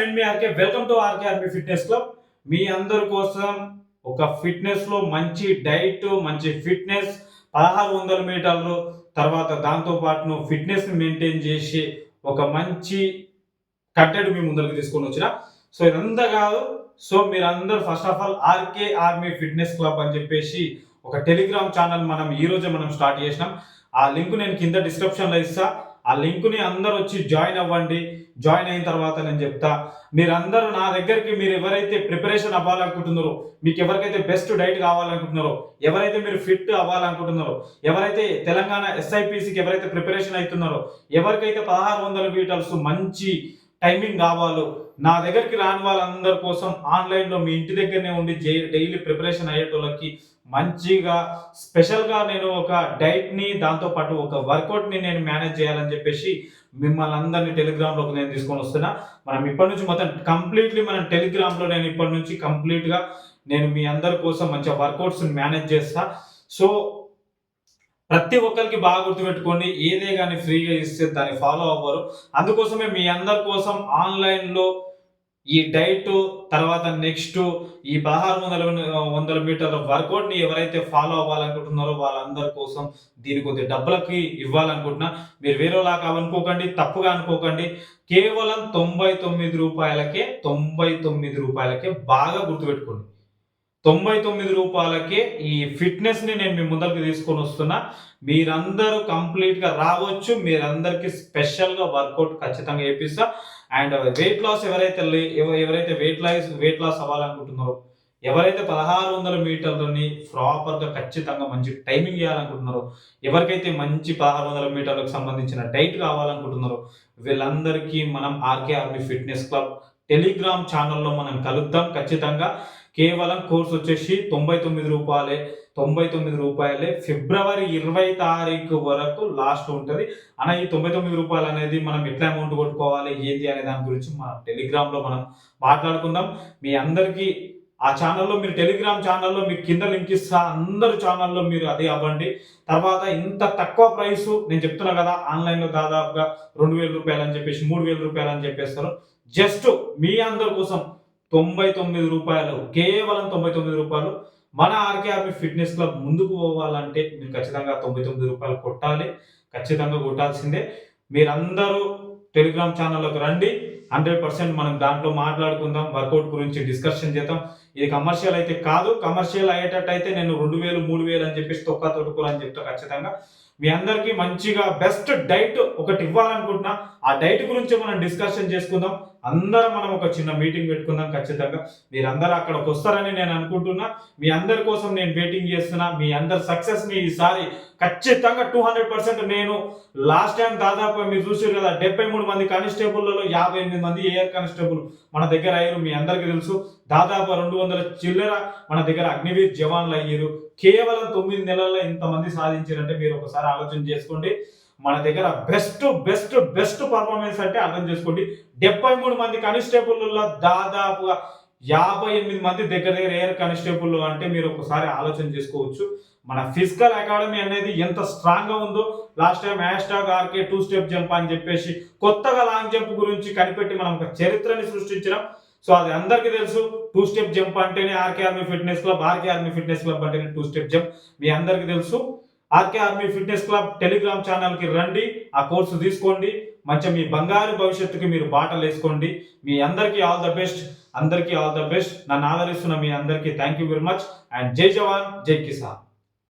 నేను మీ RK welcome to RK army fitness club మీ అందరి కోసం ఒక ఫిట్నెస్లో మంచి డైట్ మంచి ఫిట్నెస్ పదహారు వందల మీటర్లు తర్వాత దాంతో పాటు ఫిట్నెస్ని మెయింటైన్ చేసి ఒక మంచి కట్టెడు మీ ముందరికి తీసుకొని వచ్చిన. సో ఇదంతా కాదు. సో మీరందరూ first of all RK army fitness club అని చెప్పేసి ఒక టెలిగ్రామ్ ఛానల్ మనం ఈ రోజే మనం స్టార్ట్ చేసినాం. ఆ లింక్ నేను కింద డిస్క్రిప్షన్లో ఇస్తా. ఆ లింక్ని అందరూ అందరు వచ్చి జాయిన్ అవ్వండి. జాయిన్ అయిన తర్వాత నేను చెప్తా మీరందరూ నా దగ్గరికి మీరు ఎవరైతే ప్రిపరేషన్ అవ్వాలనుకుంటున్నారో మీకు ఎవరికైతే బెస్ట్ డైట్ కావాలనుకుంటున్నారో ఎవరైతే మీరు ఫిట్ అవ్వాలనుకుంటున్నారో ఎవరైతే తెలంగాణ ఎస్ఐపిసికి ఎవరైతే ప్రిపరేషన్ అవుతున్నారో ఎవరికైతే పదహారు వందల మీటర్స్ మంచి టైమింగ్ కావాలో నా దగ్గరికి రాని వాళ్ళందరి కోసం ఆన్లైన్లో మీ ఇంటి దగ్గరనే ఉండి డైలీ ప్రిపరేషన్ అయ్యేటోళ్ళకి మంచిగా స్పెషల్గా నేను ఒక డైట్ని దాంతోపాటు ఒక వర్కౌట్ని నేను మేనేజ్ చేయాలని చెప్పేసి మిమ్మల్ని అందరినీ టెలిగ్రామ్లోకి నేను తీసుకొని వస్తున్నా. మనం ఇప్పటి నుంచి మొత్తం కంప్లీట్లీ మనం టెలిగ్రామ్లో నేను ఇప్పటి నుంచి కంప్లీట్గా నేను మీ అందరి కోసం మంచిగా వర్కౌట్స్ని మేనేజ్ చేస్తా. సో ప్రతి ఒక్కరికి బాగా గుర్తుపెట్టుకోండి ఏదే కానీ ఫ్రీగా ఇస్తే దాన్ని ఫాలో అవ్వరు. అందుకోసమే మీ అందరి కోసం ఆన్లైన్లో ఈ డైట్ తర్వాత నెక్స్ట్ ఈ పదహారు వందల వందల మీటర్ల వర్కౌట్ని ఎవరైతే ఫాలో అవ్వాలనుకుంటున్నారో వాళ్ళందరి కోసం దీని కొద్ది డబ్బులకి ఇవ్వాలనుకుంటున్నా. మీరు వేరేలా కావనుకోకండి తప్పుగా అనుకోకండి. కేవలం తొంభై తొమ్మిది రూపాయలకే తొంభై తొమ్మిది రూపాయలకే బాగా గుర్తుపెట్టుకోండి. తొంభై తొమ్మిది రూపాయలకే ఈ ఫిట్నెస్ని నేను మీ ముందరికి తీసుకొని వస్తున్నా. మీరందరూ కంప్లీట్గా రావచ్చు మీరందరికీ స్పెషల్గా వర్కౌట్ ఖచ్చితంగా చేపిస్తా. అండ్ వెయిట్ లాస్ ఎవరైతే ఎవరైతే వెయిట్ లాస్ వెయిట్ లాస్ అవ్వాలనుకుంటున్నారో ఎవరైతే పదహారు వందల మీటర్లని ప్రాపర్గా ఖచ్చితంగా మంచి టైమింగ్ ఇవ్వాలనుకుంటున్నారో ఎవరికైతే మంచి పదహారు వందల మీటర్లకు సంబంధించిన డైట్ కావాలనుకుంటున్నారో వీళ్ళందరికీ మనం RK army fitness club telegram ఛానల్లో మనం కలుద్దాం. ఖచ్చితంగా కేవలం కోర్స్ వచ్చేసి తొంభై తొమ్మిది రూపాయలే తొంభై తొమ్మిది రూపాయలే. ఫిబ్రవరి ఇరవై తారీఖు వరకు లాస్ట్ ఉంటుంది. అన్న ఈ తొంభై తొమ్మిది రూపాయలు అనేది మనం ఎట్లా అమౌంట్ కొట్టుకోవాలి ఏంటి అనే దాని గురించి మన టెలిగ్రామ్లో మనం మాట్లాడుకుందాం. మీ అందరికీ ఆ ఛానల్లో మీరు టెలిగ్రామ్ ఛానల్లో మీకు కింద లింక్ ఇస్తా. అందరు ఛానల్లో మీరు అదే అవ్వండి. తర్వాత ఇంత తక్కువ ప్రైస్ నేను చెప్తున్నా కదా ఆన్లైన్లో దాదాపుగా రెండు వేల రూపాయలు అని చెప్పేసి మూడు వేల రూపాయలు అని చెప్పేస్తారు. జస్ట్ మీ అందరి కోసం తొంభై తొమ్మిది రూపాయలు కేవలం తొంభై తొమ్మిది రూపాయలు. మన ఆర్కేఆర్పి ఫిట్నెస్ క్లబ్ ముందుకు పోవాలంటే మీరు ఖచ్చితంగా తొంభై తొమ్మిది రూపాయలు కొట్టాలి. ఖచ్చితంగా కొట్టాల్సిందే. మీరందరూ టెలిగ్రామ్ ఛానల్లోకి రండి. హండ్రెడ్ పర్సెంట్ మనం దాంట్లో మాట్లాడుకుందాం. వర్కౌట్ గురించి డిస్కషన్ చేద్దాం. ఇది కమర్షియల్ అయితే కాదు. కమర్షియల్ అయ్యేటట్టు అయితే నేను రెండు వేలు మూడు వేలు అని చెప్పేసి తొక్క తొట్టుకోవాలని చెప్తా ఖచ్చితంగా. మీ అందరికీ మంచిగా బెస్ట్ డైట్ ఒకటి ఇవ్వాలనుకుంటున్నా. ఆ డైట్ గురించి మనం డిస్కషన్ చేసుకుందాం. అందరం మనం ఒక చిన్న మీటింగ్ పెట్టుకుందాం ఖచ్చితంగా. మీరందరూ అక్కడికి వస్తారని నేను అనుకుంటున్నా. మీ అందరి కోసం నేను వెయిటింగ్ చేస్తున్నా. మీ అందరి సక్సెస్ని ఈసారి ఖచ్చితంగా టూ హండ్రెడ్ పర్సెంట్ నేను లాస్ట్ టైం దాదాపు మీరు చూసారు కదా డెబ్బై మూడు మంది కానిస్టేబుల్లలో యాభై ఎనిమిది మంది ఏఆర్ కానిస్టేబుల్ మన దగ్గర అయ్యారు. మీ అందరికీ తెలుసు. దాదాపు రెండు వందల చిల్లర మన దగ్గర అగ్నివీర్ జవాన్లు అయ్యారు. కేవలం తొమ్మిది నెలల్లో ఇంతమంది సాధించారంటే మీరు ఒకసారి ఆలోచన చేసుకోండి. మన దగ్గర బెస్ట్ బెస్ట్ బెస్ట్ పర్ఫార్మెన్స్ అంటే అర్థం చేసుకోండి. డెబ్బై మూడు మంది కానిస్టేబుల్లో దాదాపుగా యాభై ఎనిమిది మంది దగ్గర దగ్గర ఎయిర్ కానిస్టేబుల్ అంటే మీరు ఒకసారి ఆలోచన చేసుకోవచ్చు. మన ఫిజికల్ అకాడమీ అనేది ఎంత స్ట్రాంగ్గా ఉందో last time hashtag RK two step jump అని చెప్పేసి కొత్తగా లాంగ్ జంప్ గురించి కనిపెట్టి మనం ఒక చరిత్రని సృష్టించినాం. సో అది అందరికీ తెలుసు. టూ స్టెప్ జంప్ అంటేనే RK army fitness club RK army fitness club అంటేనే టూ స్టెప్ జంప్ మీ అందరికీ తెలుసు. RK army fitness club telegram ఛానల్కి రండి ఆ కోర్సు తీసుకోండి. మంచిగా మీ బంగారు భవిష్యత్తుకి మీరు బాటలు వేసుకోండి. మీ అందరికీ ఆల్ ద బెస్ట్. అందరికీ ఆల్ ద బెస్ట్. నన్ను ఆదరిస్తున్న మీ అందరికీ thank you very much and Jai Jawan Jai Kisan.